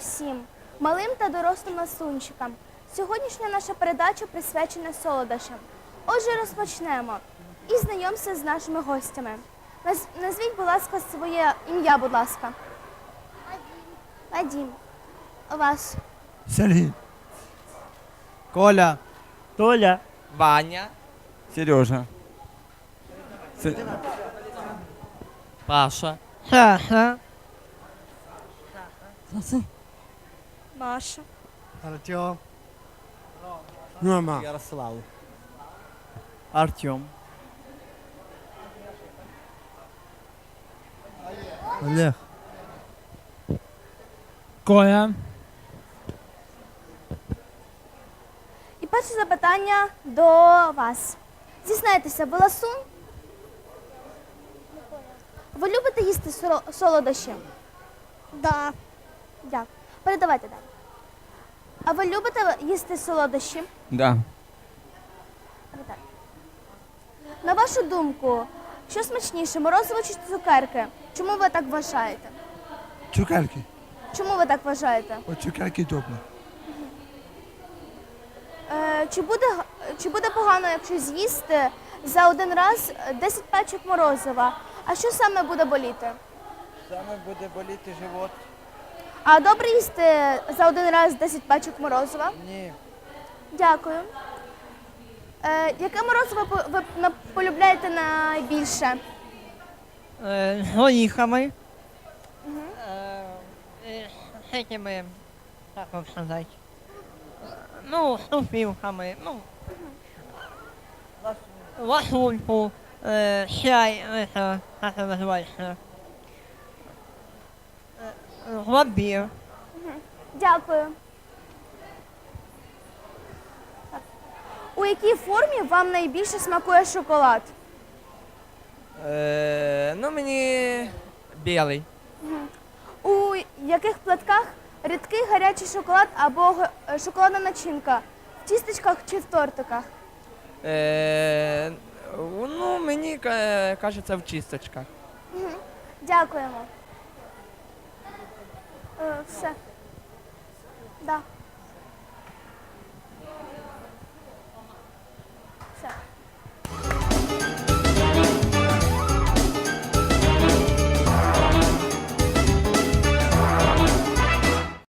всім, малим та дорослим ласунчикам. Сьогоднішня наша передача присвячена солодощам. Отже, розпочнемо. І знайомся з нашими гостями. Наз- Назвіть, будь ласка, своє ім'я, будь ласка. Вадим. У вас. Сергій. Коля. Толя, Ваня. Сережа. Се- Паша. Саша, Маша. Артем, Рома. Ярослав. Артем, Олег. Коля. І перше запитання до вас. Зізнайтеся, ви ласун? Ви любите їсти соло- солодощі? Да, Дякую. Передавайте далі. А ви любите їсти солодощі? Да. Передайте. На вашу думку, що смачніше, морозиво чи цукерки? Чому ви так вважаєте? Цукерки. Чому ви так вважаєте? От цукерки добре. Е, чи, буде, чи буде погано, якщо з'їсти за один раз е, 10 пачок морозива? А що саме буде боліти? Саме буде боліти живот. А добре їсти за один раз 10 пачок морозива? Ні. Дякую. Е, яке морозиво по- ви на- полюбляєте найбільше? е, горіхами, е, е, з этими, як вам сказати, ну, з туфілками, ну, ласунку, е, чай, это, як це називається, е. Дякую. Так. У якій формі вам найбільше смакує шоколад? Е, ну мені білий. У яких платках рідкий гарячий шоколад або г- е, шоколадна начинка? В тістечках чи в тортиках? Е, ну, мені ка- кажеться в чисточках. Дякуємо. Е, все. Да.